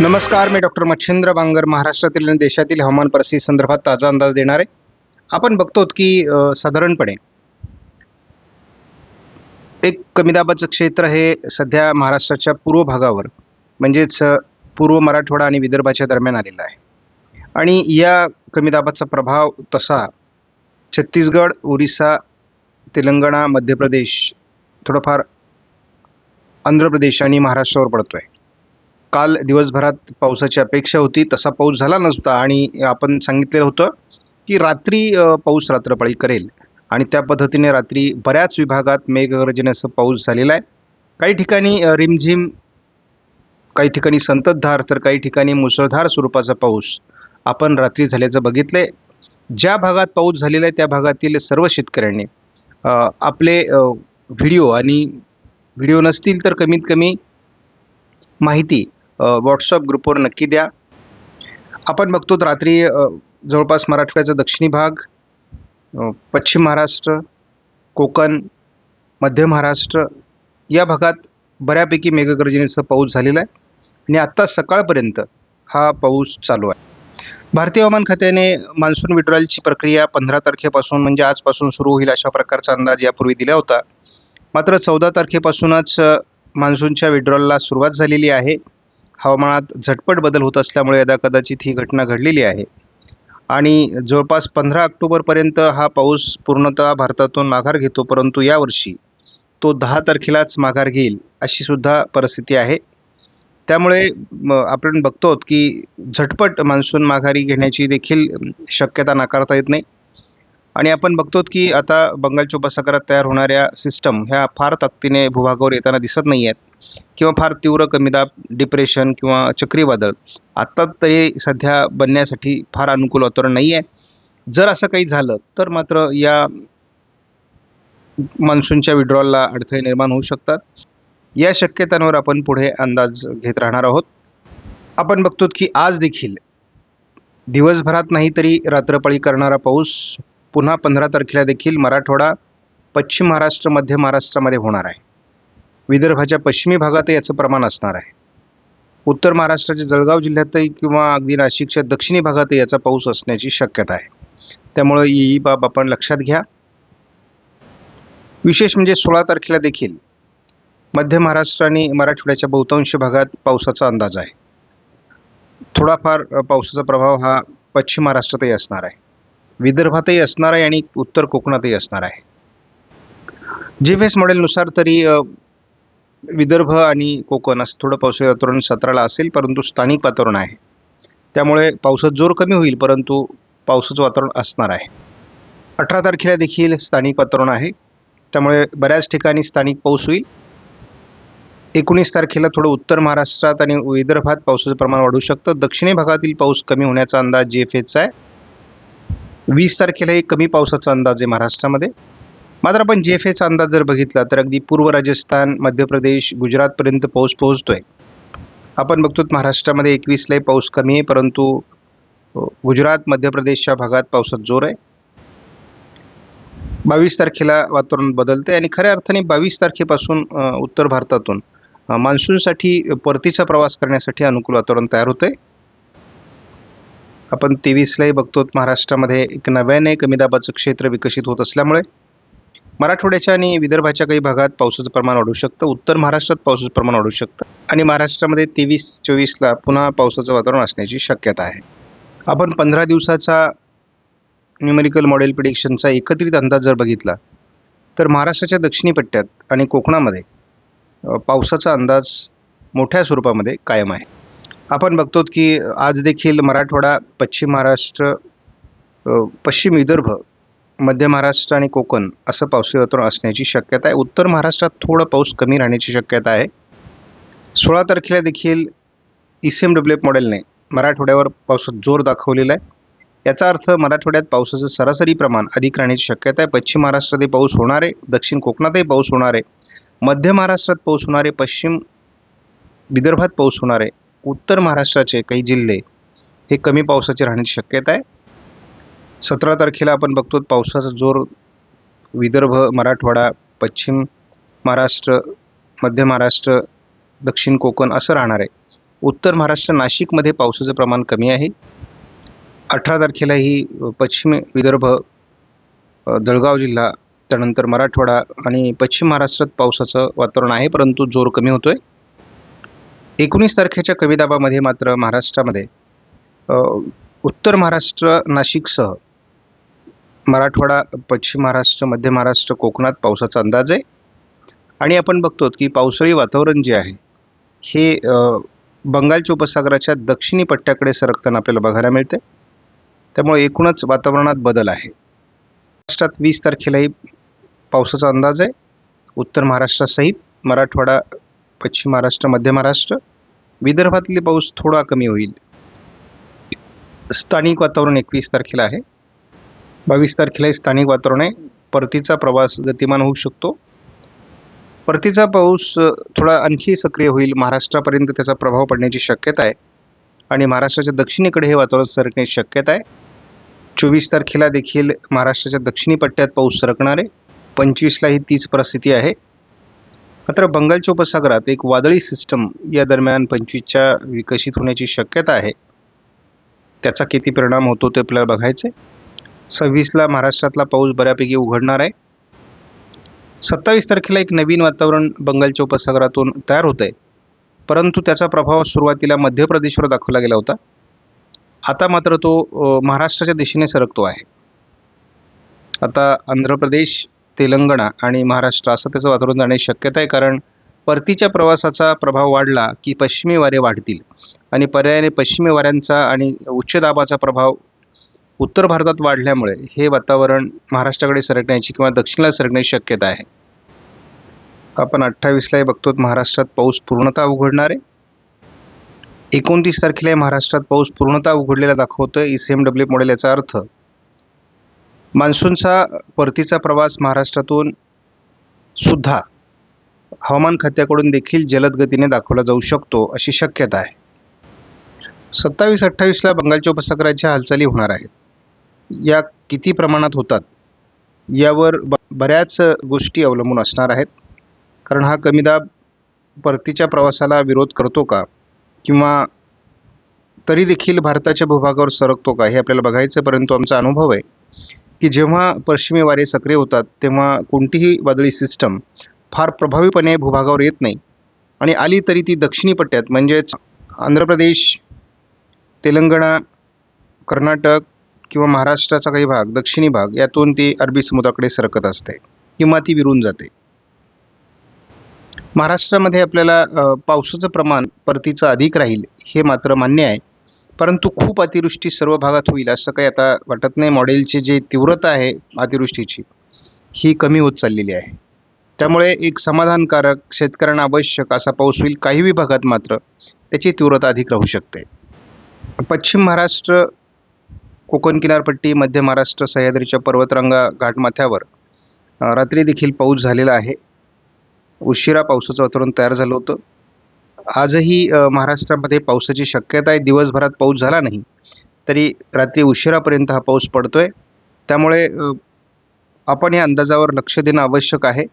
नमस्कार मी डॉक्टर मच्छिंद्र बांगर महाराष्ट्रातील आणि देशातील हवामान परिस्थिती संदर्भात ताजा अंदाज देणार. आहे आपण बघतो की साधारणपणे एक कमी दाबाचं क्षेत्र हे सध्या महाराष्ट्राच्या पूर्व भागावर म्हणजेच पूर्व मराठवाडा आणि विदर्भाच्या दरम्यान आलेला आहे. आणि या कमी दाबाचा प्रभाव तसा छत्तीसगड ओरिसा तेलंगणा मध्य प्रदेश थोडंफार आंध्र प्रदेश आणि महाराष्ट्रावर पडतो आहे काल दिवसभरात पावसाची अपेक्षा होती तसा पाऊस झाला नसता. आणि आपण सांगितलेलं होतं की रात्री पाऊस रात्रपाळी करेल. आणि त्या पद्धतीने रात्री बऱ्याच विभागात मेघगर्जनेसह पाऊस झालेला आहे. काही ठिकाणी रिमझिम काही ठिकाणी संततधार तर काही ठिकाणी मुसळधार स्वरूपाचा पाऊस आपण रात्री झाल्याचं बघितलं आहे ज्या भागात पाऊस झालेला आहे त्या भागातील सर्व शेतकऱ्यांनी आपले व्हिडिओ आणि व्हिडिओ नसतील तर कमीत कमी माहिती व्हॉट्सअप ग्रुपवर नक्की द्या. आपण बघतो रात्री जवळपास मराठवाड्याचा दक्षिणी भाग पश्चिम महाराष्ट्र कोकण मध्य महाराष्ट्र या भागात बऱ्यापैकी मेघगर्जनेचा पाऊस झालेला आहे आणि आत्ता सकाळपर्यंत हा पाऊस चालू आहे. भारतीय हवामान खात्याने मान्सून विड्रॉलची प्रक्रिया पंधरा तारखेपासून म्हणजे आजपासून सुरू होईल अशा प्रकारचा अंदाज यापूर्वी दिला होता. मात्र चौदा तारखेपासूनच मान्सूनच्या विड्रॉलला सुरुवात झालेली आहे. हवामानात झटपट बदल होत असल्यामुळे यदा कदाचित ही घटना घडलेली आहे. आणि जवळपास पंधरा ऑक्टोबरपर्यंत हा पाऊस पूर्णतः भारतातून माघार घेतो परंतु यावर्षी तो दहा तारखेलाच माघार घेईल अशीसुद्धा परिस्थिती आहे. त्यामुळे आपण बघतो की झटपट मान्सून माघारी घेण्याची देखील शक्यता नाकारता येत नाही. आणि आपण बघतो की आता बंगालच्या उपसागरात तयार होणाऱ्या सिस्टम ह्या फार ताकदीने भूभागावर येताना दिसत नाही आहेत किंवा फार तीव्र कमीदाब डिप्रेशन किंवा चक्रीवादळ. आत्ता तरी सध्या बनण्यासाठी फार अनुकूल वातावरण नाही आहे जर असं काही झालं तर मात्र या मान्सूनच्या विड्रॉलला अडथळे निर्माण होऊ शकतात. या शक्यतांवर आपण पुढे अंदाज घेत राहणार आहोत. आपण बघतो की आज देखील दिवसभरात नाही तरी रात्रपाळी करणारा पाऊस पुन्हा पंधरा तारखेला देखील मराठवाडा पश्चिम महाराष्ट्र मध्य महाराष्ट्रामध्ये होणार आहे. विदर्भाच्या पश्चिमी भागातही याचं प्रमाण असणार आहे. उत्तर महाराष्ट्राच्या जळगाव जिल्ह्यातही किंवा अगदी नाशिकच्या दक्षिणी भागातही याचा पाऊस असण्याची शक्यता आहे. त्यामुळं ही बाब आपण लक्षात घ्या. विशेष म्हणजे सोळा तारखेला देखील मध्य महाराष्ट्र आणि मराठवाड्याच्या बहुतांश भागात पावसाचा अंदाज आहे. थोडाफार पावसाचा प्रभाव हा पश्चिम महाराष्ट्रातही असणार आहे. विदर्भातही असणार आहे आणि उत्तर कोकणातही असणार आहे. जी एस मॉडेलनुसार तरी विदर्भ आणि कोकण असं थोडं पावसाळी वातावरण सतराला असेल परंतु स्थानिक वातावरण आहे. त्यामुळे पावसात जोर कमी होईल परंतु पावसाचं वातावरण असणार आहे. अठरा तारखेला देखील स्थानिक वातावरण आहे. त्यामुळे बऱ्याच ठिकाणी स्थानिक पाऊस होईल. एकोणीस तारखेला थोडं उत्तर महाराष्ट्रात आणि विदर्भात पावसाचं प्रमाण वाढू शकतं. दक्षिणी भागातील पाऊस कमी होण्याचा अंदाज जी एफ एचा आहे. वीस तारखेला एक कमी पावसाचा अंदाज आहे महाराष्ट्रामध्ये. मात्र आपण जी एफ एचा अंदाज जर बघितला तर अगदी पूर्व राजस्थान मध्य प्रदेश गुजरातपर्यंत पाऊस पोहोचतोय. आपण बघतो महाराष्ट्रामध्ये एकवीसलाही पाऊस कमी आहे परंतु गुजरात मध्य प्रदेशच्या भागात पावसात जोर आहे. बावीस तारखेला वातावरण बदलते आणि खऱ्या अर्थाने बावीस तारखेपासून उत्तर भारतातून मान्सूनसाठी परतीचा प्रवास करण्यासाठी अनुकूल वातावरण तयार होतंय. आपण तेवीसलाही बघतो महाराष्ट्रामध्ये एक नव्याने कमी दाबाचं क्षेत्र विकसित होत असल्यामुळे मराठवाड्याच्या आणि विदर्भाच्या काही भागात पावसाचं प्रमाण वाढू शकतं. उत्तर महाराष्ट्रात पावसाचं प्रमाण वाढू शकतं. आणि महाराष्ट्रामध्ये तेवीस चोवीसला पुन्हा पावसाचं वातावरण असण्याची शक्यता आहे. आपण पंधरा दिवसाचा न्यूमेरिकल मॉडेल प्रिडिक्शनचा एकत्रित अंदाज जर बघितला तर महाराष्ट्राच्या दक्षिणी पट्ट्यात आणि कोकणामध्ये पावसाचा अंदाज मोठ्या स्वरूपामध्ये कायम आहे. आपण बघतो की आज देखील मराठवाडा पश्चिम महाराष्ट्र पश्चिम विदर्भ मध्य महाराष्ट्र आणि कोकण असं पावसाळी वातावरण असण्याची शक्यता आहे. उत्तर महाराष्ट्रात थोडं पाऊस कमी राहण्याची शक्यता आहे. सोळा तारखेला देखील E C M W F मॉडेलने मराठवाड्यावर पावसात जोर दाखवलेला आहे. याचा अर्थ मराठवाड्यात पावसाचं सरासरी प्रमाण अधिक राहण्याची शक्यता आहे. पश्चिम महाराष्ट्रातही पाऊस होणार आहे. दक्षिण कोकणातही पाऊस होणार आहे. मध्य महाराष्ट्रात पाऊस होणार आहे. पश्चिम विदर्भात पाऊस होणार आहे. उत्तर महाराष्ट्राचे काही जिल्हे हे कमी पावसाचे राहण्याची शक्यता आहे. सतरा तारखेला आपण बघतो पावसाचा जोर विदर्भ मराठवाडा पश्चिम महाराष्ट्र मध्य महाराष्ट्र दक्षिण कोकण असं राहणार आहे. उत्तर महाराष्ट्र नाशिकमध्ये पावसाचं प्रमाण कमी आहे. अठरा तारखेलाही ही पश्चिम विदर्भ जळगाव जिल्हा त्यानंतर मराठवाडा आणि पश्चिम महाराष्ट्रात पावसाचं वातावरण आहे परंतु जोर कमी होतो आहे एकोणीस तारखेच्या कमी दाबामध्ये मात्र महाराष्ट्रामध्ये उत्तर महाराष्ट्र नाशिकसह मराठवाडा पश्चिम महाराष्ट्र मध्य महाराष्ट्र कोकणात पावसाचा अंदाज आहे. आणि आपण बघतो की पावसाळी वातावरण जे आहे हे बंगालच्या उपसागराच्या दक्षिणी पट्ट्याकडे सरकताना आपल्याला बघायला मिळते. त्यामुळे एकूणच वातावरणात बदल आहे. महाराष्ट्रात वीस तारखेलाही पावसाचा अंदाज आहे. उत्तर महाराष्ट्रासहित मराठवाडा पश्चिम महाराष्ट्र मध्य महाराष्ट्र विदर्भातले पाऊस थोडा कमी होईल. स्थानिक वातावरण एकवीस तारखेला आहे. बावीस तारखेलाही स्थानिक वातावरणे परतीचा प्रवास गतिमान होऊ शकतो. परतीचा पाऊस थोडा आणखी सक्रिय होईल. महाराष्ट्रापर्यंत त्याचा प्रभाव पडण्याची शक्यता आहे. आणि महाराष्ट्राच्या दक्षिणेकडे हे वातावरण सरकण्याची शक्यता आहे. चोवीस तारखेला देखील महाराष्ट्राच्या दक्षिणी पट्ट्यात पाऊस सरकणार आहे. पंचवीसलाही तीच परिस्थिती आहे. मात्र बंगालच्या उपसागरात एक वादळी सिस्टम या दरम्यान पंचवीसच्या विकसित होण्याची शक्यता आहे. त्याचा किती परिणाम होतो ते आपल्याला बघायचं आहे सव्वीसला महाराष्ट्रातला पाऊस बऱ्यापैकी उघडणार आहे. सत्तावीस तारखेला एक नवीन वातावरण बंगालच्या उपसागरातून तयार होत आहे परंतु त्याचा प्रभाव सुरुवातीला मध्य प्रदेशवर दाखवला गेला होता. आता मात्र तो महाराष्ट्राच्या दिशेने सरकतो आहे. आता आंध्र प्रदेश तेलंगणा आणि महाराष्ट्र असं त्याचं वातावरण जाण्याची शक्यता आहे. कारण परतीच्या प्रवासाचा प्रभाव वाढला की पश्चिमी वारे वाढतील. आणि पर्यायाने पश्चिमी वाऱ्यांचा आणि उच्च दाबाचा प्रभाव उत्तर भारतात वाढल्यामुळे हे वातावरण महाराष्ट्राकडे सरकण्याची किंवा दक्षिणेला सरकण्याची शक्यता आहे. आपण अठ्ठावीसलाही बघतो महाराष्ट्रात पाऊस पूर्णतः उघडणार आहे. एकोणतीस तारखेला महाराष्ट्रात पाऊस पूर्णतः उघडलेला दाखवतोय E C M W model याचा अर्थ. मान्सूनचा परतीचा प्रवास महाराष्ट्रातून सुद्धा हवामान खात्याकडून देखील जलद गतीने दाखवला जाऊ शकतो अशी शक्यता आहे. सत्तावीस अठ्ठावीसला बंगालच्या उपसागराच्या हालचाली होणार आहेत. या किती प्रमाणात होतात यावर ब बऱ्याच गोष्टी अवलंबून असणार आहेत. कारण हा कमी दाब परतीच्या प्रवासाला विरोध करतो का? किंवा तरी देखील भारताच्या भूभागावर सरकतो का? हे आपल्याला बघायचं परंतु आमचा अनुभव आहे की जेव्हा पश्चिमी वारे सक्रिय होतात तेव्हा कोणतीही वादळी सिस्टम फार प्रभावीपणे भूभागावर येत नाही. आणि आली तरी ती दक्षिणी पट्ट्यात म्हणजेच आंध्र प्रदेश तेलंगणा कर्नाटक किंवा महाराष्ट्राचा काही भाग दक्षिणी भाग यातून ती अरबी समुद्राकडे सरकत असते. किंवा ती विरून जाते. महाराष्ट्रामध्ये आपल्याला पावसाचं प्रमाण परतीचं अधिक राहील हे मात्र मान्य आहे. परंतु खूप अतिवृष्टी सर्व भागात होईल असं काही आता वाटत नाही. मॉडेलची जी तीव्रता आहे अतिवृष्टीची ही कमी होत चाललेली आहे. त्यामुळे एक समाधानकारक शेतकऱ्यांना आवश्यक असा पाऊस होईल काही विभागात मात्र त्याची तीव्रता अधिक राहू शकते. पश्चिम महाराष्ट्र कोकण किनारपट्टी मध्य महाराष्ट्र सह्याद्रीच्या पर्वतरांगा घाटमाथ्यावर रात्री देखील पाऊस झालेला आहे. उशिरा पावसाचं वातावरण तयार झालं होतं. आजही महाराष्ट्रामध्ये पावसाची शक्यता आहे. दिवसभरात पाऊस झाला नाही तरी रात्री उशिरापर्यंत हा पाऊस पडतो आहे त्यामुळे आपण या अंदाजावर लक्ष देणं आवश्यक आहे.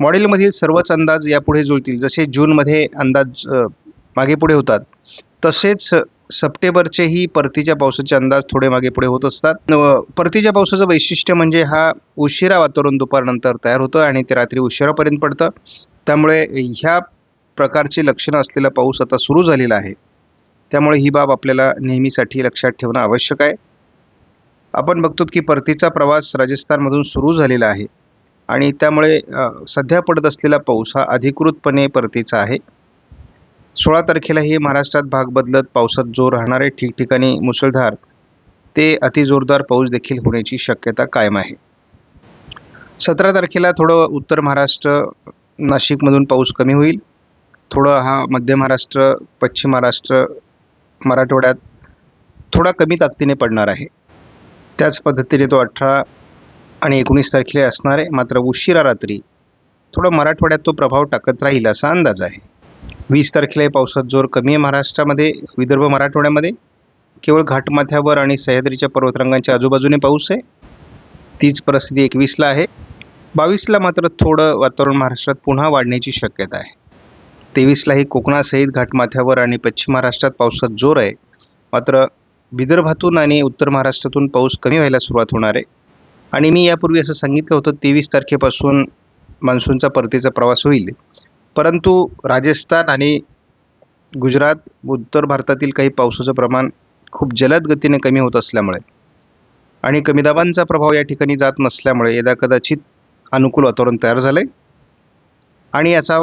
मॉडेलमधील सर्वच अंदाज यापुढे जुळतील. जसे जूनमध्ये अंदाज मागेपुढे मागे पुढे होतात तसेच सप्टेंबरचेही परतीच्या पावसाचे अंदाज थोडे मागे पुढे होत असतात. परतीच्या पावसाचं वैशिष्ट्य म्हणजे हा उशिरा वातावरण दुपारनंतर तयार होतं आणि ते रात्री उशिरापर्यंत पडतं. त्यामुळे ह्या प्रकारची लक्षणं असलेला पाऊस आता सुरू झालेला आहे. त्यामुळे ही बाब आपल्याला नेहमीसाठी लक्षात ठेवणं आवश्यक आहे. आपण बघतो की परतीचा प्रवास राजस्थानमधून सुरू झालेला आहे. आणि त्यामुळे सध्या पडत असलेला पाऊस हा अधिकृतपणे परतीचा आहे. सोळा तारखेलाही महाराष्ट्रात भाग बदलत पावसात जोर राहणार आहे ठिकठिकाणी मुसळधार ते अतिजोरदार पाऊस देखील होण्याची शक्यता कायम आहे. सतरा तारखेला थोडं उत्तर महाराष्ट्र नाशिकमधून पाऊस कमी होईल. थोडं हा मध्य महाराष्ट्र पश्चिम महाराष्ट्र मराठवाड्यात थोडा कमी ताकदीने पडणार आहे. त्याच पद्धतीने तो अठरा आणि एकोणीस तारखेला असणार आहे. मात्र उशिरा रात्री थोडं मराठवाड्यात तो प्रभाव टाकत राहील असा अंदाज आहे. वीस तारखेला पावसात जोर कमी आहे. महाराष्ट्रामध्ये विदर्भ मराठवाड्यामध्ये केवळ घाटमाथ्यावर आणि सह्याद्रीच्या पर्वतरांगांच्या आजूबाजूने पाऊस आहे. तीच परिस्थिती एकवीसला आहे. बावीसला मात्र थोडं वातावरण महाराष्ट्रात पुन्हा वाढण्याची शक्यता आहे. तेवीसलाही कोकणासहित घाटमाथ्यावर आणि पश्चिम महाराष्ट्रात पावसात जोर आहे. मात्र विदर्भातून आणि उत्तर महाराष्ट्रातून पाऊस कमी व्हायला सुरुवात होणार आहे. आणि मी यापूर्वी असं सांगितलं होतं तेवीस तारखेपासून मान्सूनचा परतीचा प्रवास होईल. परंतु राजस्थान आणि गुजरात उत्तर भारतातील काही पावसाचं प्रमाण खूप जलद गतीने कमी होत असल्यामुळे आणि कमी दाबांचा प्रभाव या ठिकाणी जात नसल्यामुळे यदा कदाचित अनुकूल वातावरण तयार झालं आहे आणि याचा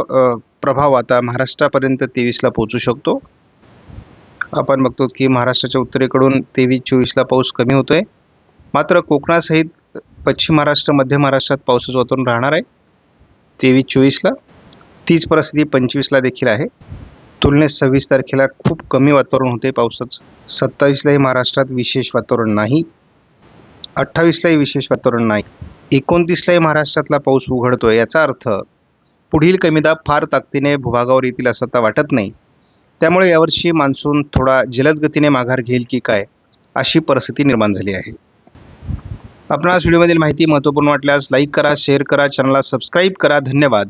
प्रभाव आता महाराष्ट्रापर्यंत तेवीसला पोहोचू शकतो. आपण बघतो की महाराष्ट्राच्या उत्तरेकडून तेवीस चोवीसला पाऊस कमी होतो आहे मात्र कोकणासहित पश्चिम महाराष्ट्र मध्य महाराष्ट्रात पावसाचं वातावरण राहणार आहे. तेवीस चोवीसला. तीच परिस्थिती पंचवीसला देखील आहे. तुलनेत सव्वीस तारखेला खूप कमी वातावरण होते. पावसाचं सत्तावीसलाही महाराष्ट्रात विशेष वातावरण नाही. अठ्ठावीसलाही विशेष वातावरण नाही. एकोणतीसलाही महाराष्ट्रातला पाऊस उघडतो आहे याचा अर्थ पुढील कमीदाब फार ताकदीने भूभागावर येतील असं आता वाटत नाही. त्यामुळे यावर्षी मान्सून थोडा जलद गतीने माघार घेईल की काय अशी परिस्थिती निर्माण झाली आहे. आपणास व्हिडिओमधील माहिती महत्त्वपूर्ण वाटल्यास लाईक करा शेअर करा चॅनलला सबस्क्राईब करा. धन्यवाद.